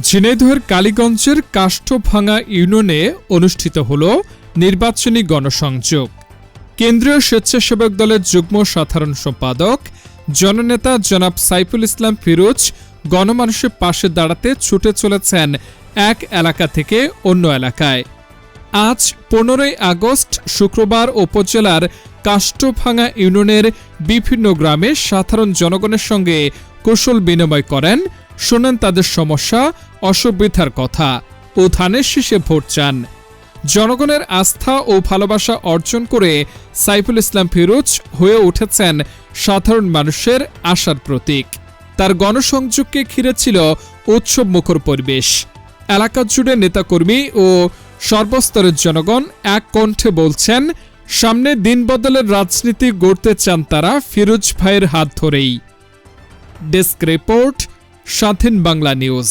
ঝিনাইদহের কালীগঞ্জের কাষ্ঠভাঙা ইউনিয়নে অনুষ্ঠিত হল নির্বাচনী গণসংযোগ। কেন্দ্রীয় স্বেচ্ছাসেবক দলের যুগ্ম সাধারণ সম্পাদক জননেতা জনাব সাইফুল ইসলাম ফিরোজ গণমানুষের পাশে দাঁড়াতে ছুটে চলেছেন এক এলাকা থেকে অন্য এলাকায়। আজ পনেরোই আগস্ট শুক্রবার উপজেলার কাষ্ঠভাঙা ইউনিয়নের বিভিন্ন গ্রামে সাধারণ জনগণের সঙ্গে কুশল বিনিময় করেন শোনেন তাদের সমস্যা, অসুবিধার কথা। ও ধানের শীষে ভোট চান। জনগণের আস্থা ও ভালোবাসা অর্জন করে সাইফুল ইসলাম ফিরোজ হয়ে উঠেছেন সাধারণ মানুষের আশার প্রতীক। তার গণসংযোগকে ঘিরে ছিল উৎসব মুখর পরিবেশ। এলাকা জুড়ে নেতাকর্মী ও সর্বস্তরের জনগণ এক কণ্ঠে বলছেন, সামনে দিন বদলের রাজনীতি গড়তে চান তারা ফিরোজ ভাইয়ের হাত ধরেই। ডেস্ক রিপোর্ট স্বাধীন বাংলা নিউজ।